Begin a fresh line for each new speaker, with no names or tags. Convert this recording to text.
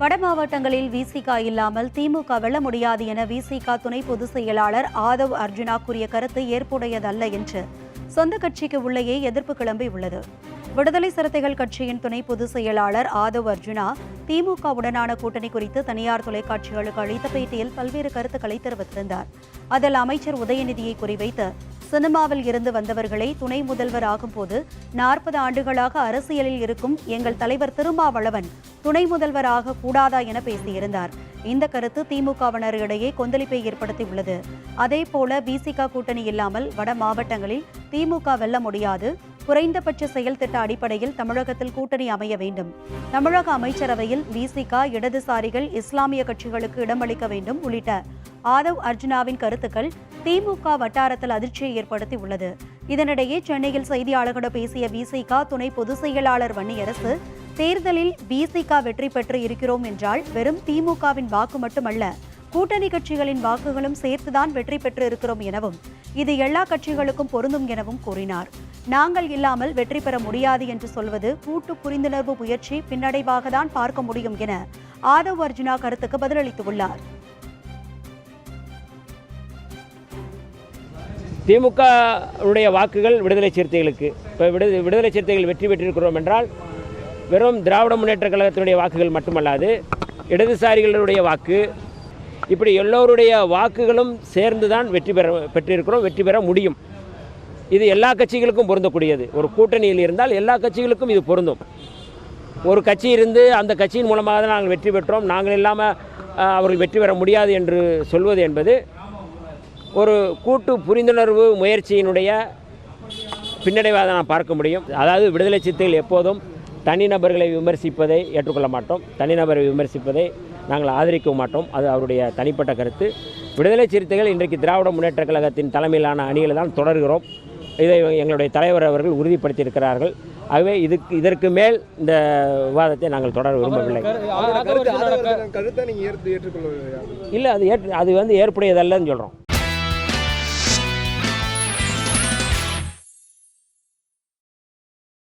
வட மாவட்டங்களில் விசிகா இல்லாமல் திமுக வெல்ல முடியாது என விசிகா துணை பொதுச் செயலாளர் ஆதவ் அர்ஜுனா கூறிய கருத்து ஏற்புடையதல்ல என்று சொந்த கட்சிக்கு உள்ளேயே எதிர்ப்பு கிளம்பி உள்ளது. விடுதலை சிறுத்தைகள் கட்சியின் துணை பொதுச் செயலாளர் ஆதவ் அர்ஜுனா திமுகவுடனான கூட்டணி குறித்து தனியார் தொலைக்காட்சிகளுக்கு அளித்த பேட்டியில் பல்வேறு கருத்துக்களை தெரிவித்திருந்தார். அதில் அமைச்சர் உதயநிதியை குறிவைத்து சினிமாவில் இருந்து வந்தவர்களை துணை முதல்வர் ஆகும்போது நாற்பது ஆண்டுகளாக அரசியலில் இருக்கும் எங்கள் தலைவர் திருமாவளவன் துணை முதல்வராக கூடாதா என பேசியிருந்தார். இந்த கருத்து திமுகவினரிடையே கொந்தளிப்பை ஏற்படுத்தியுள்ளது. அதே போல பிசிக கூட்டணி இல்லாமல் வட மாவட்டங்களில் திமுக வெல்ல முடியாது. குறைந்தபட்ச செயல் திட்ட அடிப்படையில் தமிழகத்தில் கூட்டணி அமைய வேண்டும். தமிழக அமைச்சரவையில் விசிக இடதுசாரிகள் இஸ்லாமிய கட்சிகளுக்கு இடமளிக்க வேண்டும் உள்ளிட்ட ஆதவ் அர்ஜுனாவின் கருத்துக்கள் திமுக வட்டாரத்தில் அதிர்ச்சியை ஏற்படுத்தி உள்ளது இதனிடையே சென்னையில் செய்தியாளர்களிடம் பேசிய விசிக துணை பொதுச் செயலாளர் வன்னியரசு தேர்தலில் விசிக வெற்றி பெற்று இருக்கிறோம் என்றால் வெறும் திமுகவின் வாக்கு மட்டுமல்ல கூட்டணி கட்சிகளின் வாக்குகளும் சேர்த்துதான் வெற்றி பெற்று இருக்கிறோம் எனவும் இது எல்லா கட்சிகளுக்கும் பொருந்தும் எனவும் கூறினார். நாங்கள் இல்லாமல் வெற்றி பெற முடியாது என்று சொல்வது கூட்டு புரிந்துணர்வு முயற்சி பின்னடைவாக தான் பார்க்க முடியும் என ஆதவ் அர்ஜுனா கருத்துக்கு பதிலளித்துள்ளார்.
திமுக உடைய வாக்குகள் விடுதலை சிறுத்தைகளுக்கு இப்போ விடு விடுதலை சிறுத்தைகள் வெற்றி பெற்றிருக்கிறோம் என்றால் வெறும் திராவிட முன்னேற்ற கழகத்தினுடைய வாக்குகள் மட்டுமல்லாது இடதுசாரிகளுடைய வாக்கு இப்படி எல்லோருடைய வாக்குகளும் சேர்ந்து தான் வெற்றி பெற பெற்றிருக்கிறோம் வெற்றி பெற முடியும். இது எல்லா கட்சிகளுக்கும் பொருந்தக்கூடியது. ஒரு கூட்டணியில் இருந்தால் எல்லா கட்சிகளுக்கும் இது பொருந்தும். ஒரு கட்சி இருந்து அந்த கட்சியின் மூலமாக தான் நாங்கள் வெற்றி பெற்றோம். நாங்கள் இல்லாமல் அவர்கள் வெற்றி பெற முடியாது என்று சொல்வது என்பது ஒரு கூட்டு புரிந்துணர்வு முயற்சியினுடைய பின்னடைவாக நான் பார்க்க முடியும். அதாவது விடுதலை சித்தைகள் எப்போதும் தனிநபர்களை விமர்சிப்பதை ஏற்றுக்கொள்ள மாட்டோம். தனிநபரை விமர்சிப்பதை நாங்கள் ஆதரிக்க மாட்டோம். அது அவருடைய தனிப்பட்ட கருத்து. விடுதலை சிறுத்தைகள் இன்றைக்கு திராவிட முன்னேற்ற கழகத்தின் தலைமையிலான அணிகளை தான் தொடர்கிறோம். இதை எங்களுடைய தலைவர் அவர்கள் உறுதிப்படுத்தியிருக்கிறார்கள். ஆகவே இதுக்கு இதற்கு மேல் இந்த விவாதத்தை நாங்கள் தொடர விரும்பவில்லை. இல்லை அது ஏற்று அது வந்து ஏற்புடையதல்லன்னு சொல்கிறோம்